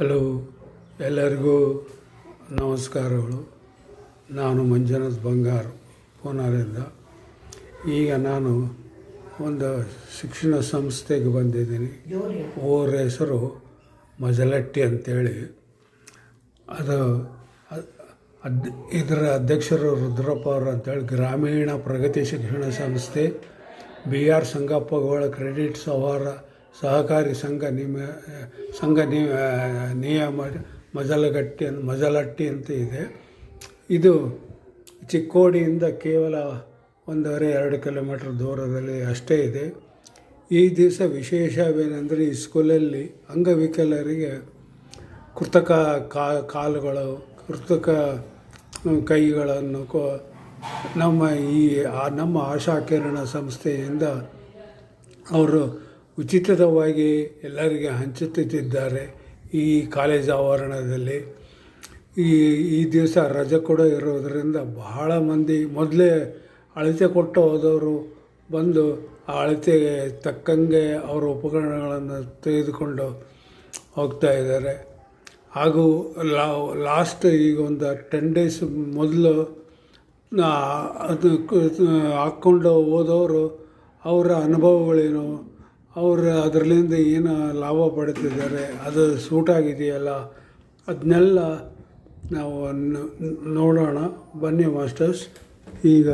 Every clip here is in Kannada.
ಹಲೋ, ಎಲ್ಲರಿಗೂ ನಮಸ್ಕಾರಗಳು. ನಾನು ಮಂಜುನಾಥ್ ಬಂಗಾರ್ ಪೂನಾರಿಂದ ಈಗ ನಾನು ಒಂದು ಶಿಕ್ಷಣ ಸಂಸ್ಥೆಗೆ ಬಂದಿದ್ದೀನಿ. ಓರ್ ಹೆಸರು ಮಜಲಟ್ಟಿ ಅಂತೇಳಿ. ಅದು ಅದ್- ಇದರ ಅಧ್ಯಕ್ಷರು ರುದ್ರಪ್ಪ ಅವರು ಅಂತೇಳಿ, ಗ್ರಾಮೀಣ ಪ್ರಗತಿ ಶಿಕ್ಷಣ ಸಂಸ್ಥೆ, ಬಿ ಆರ್ ಸಂಗಪ್ಪಗೌಡ ಕ್ರೆಡಿಟ್ ಸೌಹಾರ ಸಹಕಾರಿ ಸಂಘ ನಿಮ, ಸಂಘ ನಿ ನಿಯಮ, ಮಜಲಗಟ್ಟಿ ಮಜಲಟ್ಟಿ ಅಂತ ಇದೆ. ಇದು ಚಿಕ್ಕೋಡಿಯಿಂದ ಕೇವಲ ಒಂದೂವರೆ, ಎರಡು ಕಿಲೋಮೀಟ್ರ್ ದೂರದಲ್ಲಿ ಅಷ್ಟೇ ಇದೆ. ಈ ದಿವಸ ವಿಶೇಷವೇನೆಂದರೆ ಈ ಸ್ಕೂಲಲ್ಲಿ ಅಂಗವಿಕಲರಿಗೆ ಕೃತಕ ಕಾಲುಗಳು, ಕೃತಕ ಕೈಗಳನ್ನು ಕೊ, ನಮ್ಮ ಈ ನಮ್ಮ ಆಶಾ ಕಿರಣ ಸಂಸ್ಥೆಯಿಂದ ಅವರು ಉಚಿತವಾಗಿ ಎಲ್ಲರಿಗೆ ಹಂಚುತ್ತಿದ್ದಾರೆ ಈ ಕಾಲೇಜ್ ಆವರಣದಲ್ಲಿ. ಈ ಈ ದಿವಸ ರಜೆ ಕೂಡ ಇರೋದರಿಂದ ಬಹಳ ಮಂದಿ ಮೊದಲೇ ಅಳತೆ ಕೊಟ್ಟು ಹೋದವರು ಬಂದು ಆ ಅಳತೆಗೆ ತಕ್ಕಂಗೆ ಅವರ ಉಪಕರಣಗಳನ್ನು ತೆಗೆದುಕೊಂಡು ಹೋಗ್ತಾ ಇದ್ದಾರೆ. ಹಾಗೂ ಲಾ ಲಾಸ್ಟ್ ಈಗ ಒಂದು ಟೆನ್ ಡೇಸ್ ಮೊದಲು ಅದು ಹಾಕ್ಕೊಂಡು ಹೋದವರು ಅವರ ಅನುಭವಗಳೇನು ಅವರು ಅದರಲ್ಲಿಂದ ಏನು ಲಾಭ ಪಡೀತಿದ್ದಾರೆ, ಅದು ಸೂಟ್ ಆಗಿದೆಯಲ್ಲ ಅದನ್ನೆಲ್ಲ ನಾವು ನೋಡೋಣ. ಬನ್ನಿ ಮಾಸ್ಟರ್ಸ್. ಈಗ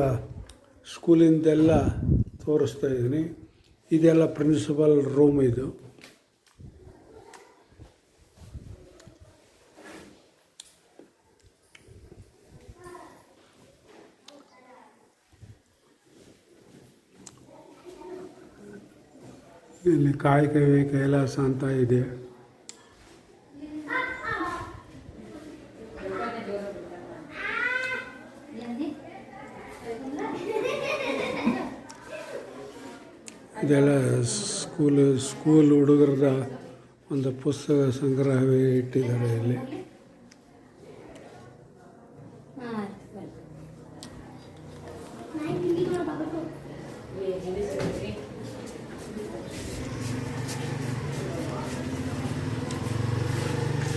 ಸ್ಕೂಲಿಂದೆಲ್ಲ ತೋರಿಸ್ತಾ ಇದ್ದೀನಿ. ಇದೆಲ್ಲ ಪ್ರಿನ್ಸಿಪಲ್ ರೂಮ್ ಇದು. ಇಲ್ಲಿ ಕಾಯಕವೇ ಕೈಲಾಸ ಅಂತ ಇದೆ. ಇದೆಲ್ಲ ಸ್ಕೂಲ್ ಸ್ಕೂಲ್ ಹುಡುಗರದ ಒಂದು ಪುಸ್ತಕ ಸಂಗ್ರಹವೇ ಇಟ್ಟಿದ್ದಾರೆ ಇಲ್ಲಿ.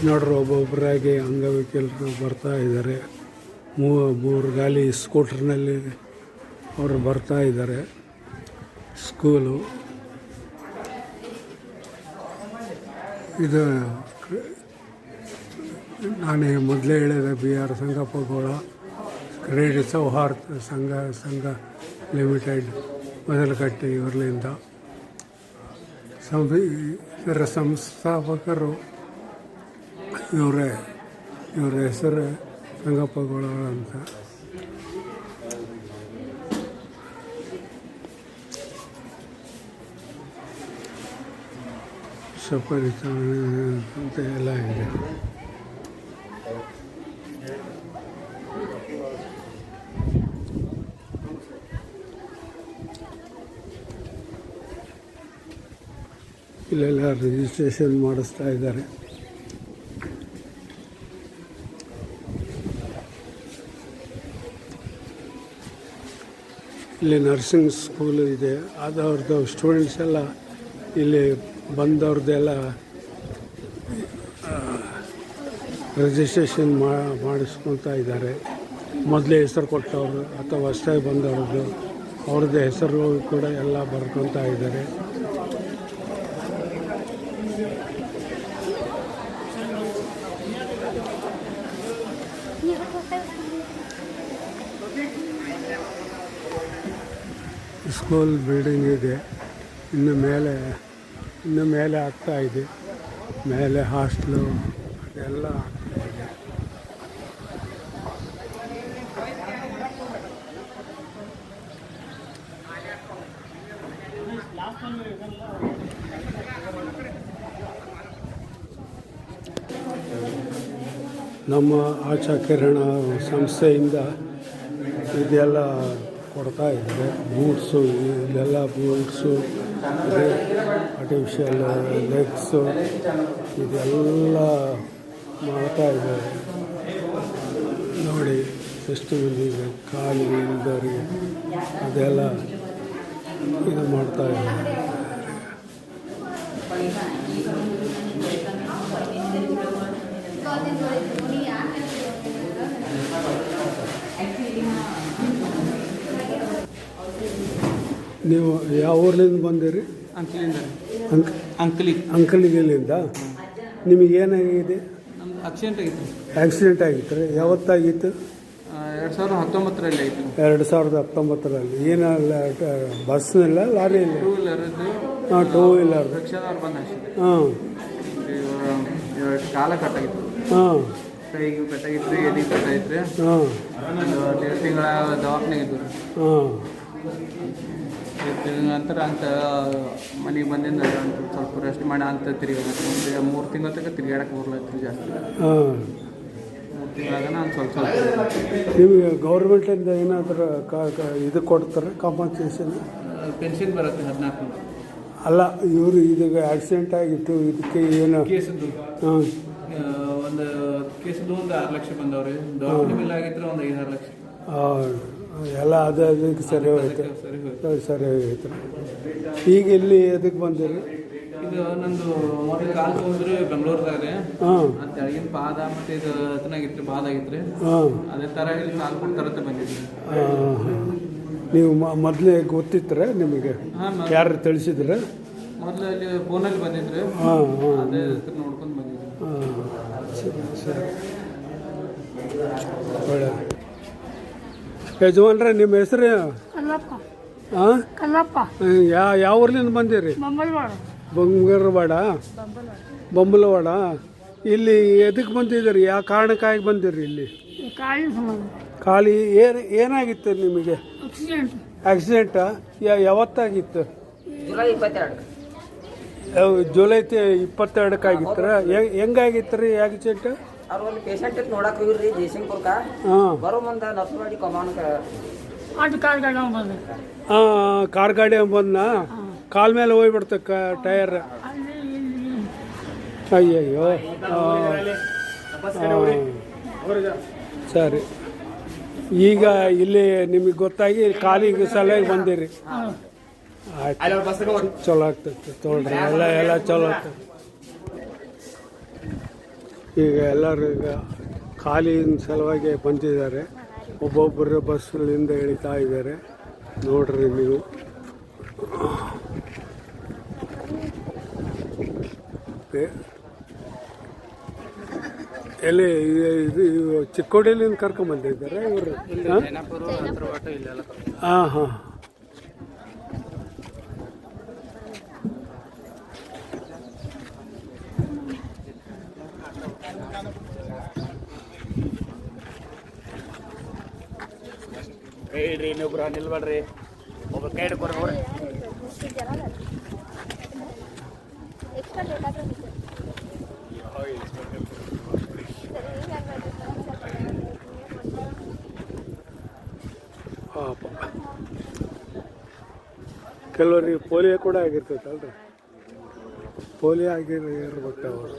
ನೋಡ್ರಿ ಒಬ್ಬೊಬ್ಬರಾಗಿ ಅಂಗವಿಕಲರು ಬರ್ತಾ ಇದ್ದಾರೆ. ಮೂ, ಮೂರು ಗಾಲಿ ಸ್ಕೂಟ್ರ್ನಲ್ಲಿ ಅವರು ಬರ್ತಾ ಇದ್ದಾರೆ. ಸ್ಕೂಲು. ಇದು ನಾನೇ ಮೊದಲೇ ಹೇಳಿದೆ, ಬಿ ಆರ್ ಸಂಗಪ್ಪಗೋಳ ಕ್ರೆಡಿಟ್ ಸೌಹಾರ್ದ ಸಂಘ ಸಂಘ ಲಿಮಿಟೆಡ್ ಮೊದಲಕಟ್ಟೆ ಇವರಿಂದ ಸಂವಿ ಇದರ ಸಂಸ್ಥಾಪಕರು ಇವರೇ ಇವರ ಹೆಸರು ರಂಗಪ್ಪ ಗೌಡ ಅಂತ. ಅಂತ ಎಲ್ಲ ಇದೆ. ಇಲ್ಲೆಲ್ಲ ರಿಜಿಸ್ಟ್ರೇಷನ್ ಮಾಡಿಸ್ತಾ ಇದ್ದಾರೆ. ಇಲ್ಲಿ ನರ್ಸಿಂಗ್ ಸ್ಕೂಲ್ ಇದೆ. ಅದವ್ರದ್ದು ಸ್ಟೂಡೆಂಟ್ಸ್ ಎಲ್ಲ ಇಲ್ಲಿ ಬಂದವ್ರದ್ದೆಲ್ಲ ರಿಜಿಸ್ಟ್ರೇಷನ್ ಮಾಡಿಸ್ಕೊತಾ ಇದ್ದಾರೆ. ಮೊದಲೇ ಹೆಸರು ಕೊಟ್ಟವರು ಅಥವಾ ಹೊಸ್ದಾಗಿ ಬಂದವ್ರದ್ದು. ಅವ್ರದ್ದು ಹೆಸರು ಕೂಡ ಎಲ್ಲ ಬರ್ಕೊತಾ ಇದ್ದಾರೆ. ಸ್ಕೂಲ್ ಬಿಲ್ಡಿಂಗ್ ಇದೆ. ಇನ್ನು ಮೇಲೆ ಇನ್ನು ಮೇಲೆ ಆಗ್ತಾ ಇದೆ. ಮೇಲೆ ಹಾಸ್ಟ್ಲು, ಅದೆಲ್ಲ ಆಗ್ತಾ ಇದೆ. ನಮ್ಮ ಆಚಾ ಕಿರಣ ಸಂಸ್ಥೆಯಿಂದ ಇದೆಲ್ಲ ಕೊಡ್ತಾ ಇದ್ದಾರೆ. ಬೂಟ್ಸು ಇಲ್ಲೆಲ್ಲ ಬೂಟ್ಸು ಇದೆ ಆರ್ಟಿಫಿಷಿಯಲ್ ಲೆಗ್ಸು ಇದೆಲ್ಲ ಮಾಡ್ತಾ ಇದ್ದಾರೆ. ನೋಡಿ, ಎಷ್ಟು ಮಂದಿಗೆ ಕಾಲು ಇಲ್ದವರಿಗೆ ಅದೆಲ್ಲ ಇದು ಮಾಡ್ತಾ ಇದ್ದಾರೆ. ನೀವು ಯಾವ ಊರ್ಲಿಂದ ಬಂದಿರಿ? ಅಂಕಲಿಂದ. ಅಂಕ್ ಅಂಕಲಿ. ಅಂಕಲಿಗೆಲಿಂದ ನಿಮಗೆ ಏನಾಗಿದೆ? ನಮ್ದು ಆಕ್ಸಿಡೆಂಟ್ ಆಗಿತ್ತು. ಆಕ್ಸಿಡೆಂಟ್ ಆಗಿತ್ತು ರೀ. ಯಾವತ್ತಾಗಿತ್ತು? ಎರಡು ಸಾವಿರದ ಹತ್ತೊಂಬತ್ತರಲ್ಲಿ ಆಯಿತು ಎರಡು ಸಾವಿರದ ಹತ್ತೊಂಬತ್ತರಲ್ಲಿ. ಏನಲ್ಲ ಬಸ್ನಲ್ಲ ಲಾರಿ ಇಲ್ಲ ಟೂ ವೀಲರ್ದು ಹಾಂ ಟೂ ವೀಲರ್ ರಿಕ್ಷಾದವ್ರು ಬಂದು ಹಾಂ. ಕಾಲ ಕಟ್ಟಾಗಿತ್ತು. ಹಾಂ. ಕೈಗೆ ಕಟ್ಟಾಗಿತ್ತು ಎದೆ ಕಟ್ಟಾಗಿತ್ತು. ಹಾಂ. ತಿಂಗಳ ದವಾಖಾನೆ ಇದ್ದು ಹಾಂ. ನಂತರ ಅಂತ ಮನೆಗೆ ಬಂದಿಂದ ಅಂತ ಸ್ವಲ್ಪ ರೆಸ್ಟ್ ಮಾಡಿ ಅಂತ ತಿರುಗಿ ಮೂರು ತಿಂಗಳ ತನಕ ತಿರುಗಾಡಕ್ಕೆ ಬರ್ಲತ್ರಿ ಜಾಸ್ತಿ. ಹಾಂ. ಮೂರು ತಿಂಗಳಾಗ ನಾನು ಸ್ವಲ್ಪ ಸ್ವಲ್ಪ ನಿಮಗೆ ಗೌರ್ಮೆಂಟಿಂದ ಏನಾದರೂ ಇದು ಕೊಡ್ತಾರೆ ಕಾಂಪನ್ಸೇಷನ್ ಪೆನ್ಷನ್ ಬರುತ್ತೆ ಹದಿನಾಲ್ಕು ಅಲ್ಲ ಇವರು ಇದೀಗ ಆಕ್ಸಿಡೆಂಟ್ ಆಗಿತ್ತು ಇದಕ್ಕೆ ಏನು? ಕೇಸದ್ದು ಹಾಂ. ಒಂದು ಕೇಸದ್ದು ಒಂದು ಆರು ಲಕ್ಷ ಬಂದವ್ರಿ. ದವಾಖಾನೆ ಬಿಲ್ ಆಗಿದ್ರೆ ಒಂದು ಐದಾರು ಲಕ್ಷ. ಎಲ್ಲ ಅದು ಅದಕ್ಕೆ ಸರಿ ಹೋಯ್ತು. ಸರಿ ಹೋಯ್ತು. ಈಗ ಇಲ್ಲಿ ಅದಕ್ಕೆ ಬಂದಿರಿ? ಇದು ನಂದು ಮೊದಲು ಕಾಲು ತೊಗೊಂಡ್ರಿ ಬೆಂಗಳೂರದಾಗ. ರೀ ಹಾಂ ತೆಳಗಿನ ಪಾದ ಮತ್ತು ಇದು ಹತ್ತನಾಗಿತ್ತು ಪಾದ ಆಗಿತ್ತು ಹಾಂ. ಅದೇ ಥರ ಇಲ್ಲಿ ಕಾಲು ಕೊಟ್ಟು ತರತ್ತೆ ಬಂದಿದ್ರಿ ನೀವು ಮೊದಲೇ ಗೊತ್ತಿತ್ತರ ನಿಮಗೆ? ಯಾರು ತಿಳಿಸಿದ್ರೆ? ಮೊದಲು ಅಲ್ಲಿ ಫೋನಲ್ಲಿ ಬಂದಿದ್ರಿ. ಹಾಂ ಹಾಂ. ಅದೇ ನೋಡ್ಕೊಂಡು ಬಂದಿದ್ರಿ ಹಾಂ ಸರಿ ಸರಿ. ಒಳ್ಳೆ ಯಜಮಾನ್ರೆ ನಿಮ್ಮ ಹೆಸರು? ಕಲ್ಲಪ್ಪ ಹಾಂ ಕಲ್ಲಪ್ಪ ಯಾವ ಯಾವ ಊರ್ಲಿಂದ ಬಂದಿರಿ? ಬಂಗಾರವಾಡ? ಬೊಂಬಲವಾಡ. ಇಲ್ಲಿ ಎದಕ್ಕೆ ಬಂದಿದ್ದೀರಿ? ಯಾವ ಕಾರಣಕ್ಕಾಗಿ ಬಂದಿರಿ ಇಲ್ಲಿ? ಖಾಲಿ ಏನು ಏನಾಗಿತ್ತು ನಿಮಗೆ? ಆಕ್ಸಿಡೆಂಟ್ ಆಕ್ಸಿಡೆಂಟಾ ಯಾವತ್ತಾಗಿತ್ತು? ಜುಲೈ ಇಪ್ಪತ್ತೆರಡು ಯಾವ- ಜುಲೈ ತಿ- ಇಪ್ಪತ್ತೆರಡಕ್ಕಾಗಿತ್ತರ ಹೆಂಗ್ ಹೆಂಗಾಗಿತ್ತು ರೀ ಆಕ್ಸಿಡೆಂಟ್ ಅವ್ರು ಒಂದು ಪೇಷಂಟ್ ಇತ್ತು ನೋಡಕ್ಕೆ ಹೋಗಿರ್ರಿ ಜಯಸಿಂಗ್ಪುರ್ಕ ಹಾಂ. ಬರೋ ಮುಂದೆ ನರ್ಸವಾಡಿ ಕಮಾನ್ಕ ಅಡ್ಡ ಕಾಲ್ ಗಾಡಿ ಬಂದ ಹಾಂ ಕಾರ್ ಗಾಡಿ ಬಂದ ಕಾಲ್ ಮೇಲೆ ಹೋಗ್ಬಿಡ್ತ ಟೈರ್. ಅಯ್ಯಯ್ಯೋ. ಸರಿ. ಈಗ ಇಲ್ಲಿ ನಿಮಗೆ ಗೊತ್ತಾಗಿ ಕಾಲಿಗೆ ಸಲಹೆ ಬಂದಿರಿ. ಆಯ್ತು. ಚಲೋ ಆಗ್ತೈತೆ ತೊಗೊಳ್ರಿ. ಎಲ್ಲ ಎಲ್ಲ ಚಲೋ ಆಗ್ತೈತೆ. ಈಗ ಎಲ್ಲರೂ ಈಗ ಖಾಲಿನ ಸಲುವಾಗಿ ಬಂದಿದ್ದಾರೆ. ಒಬ್ಬೊಬ್ಬರು ಬಸ್ಗಳಿಂದ ಇಳಿತಾ ಇದ್ದಾರೆ. ನೋಡ್ರಿ ನೀವು. ಎಲ್ಲಿ ಇದು ಚಿಕ್ಕೋಡಿಲಿಂದ ಕರ್ಕೊಂಬಂದಿದ್ದಾರೆ ಇವರು? ಹಾಂ ಹಾಂ. ಕೈ ಇನ್ನೊಬ್ರು ನಿಲ್ಬೇಡ್ರಿ. ಒಬ್ಬ ಕೈಡ್ ಕೊಡ್ರಿ ನೋಡ್ರಿ ಕೆಲವರಿಗೆ ಪೋಲಿಯೋ ಕೂಡ ಆಗಿರ್ತೈತಲ್ರಿ. ಪೋಲಿಯೋ ಆಗಿರ್ಬೇಕು ಅವರು?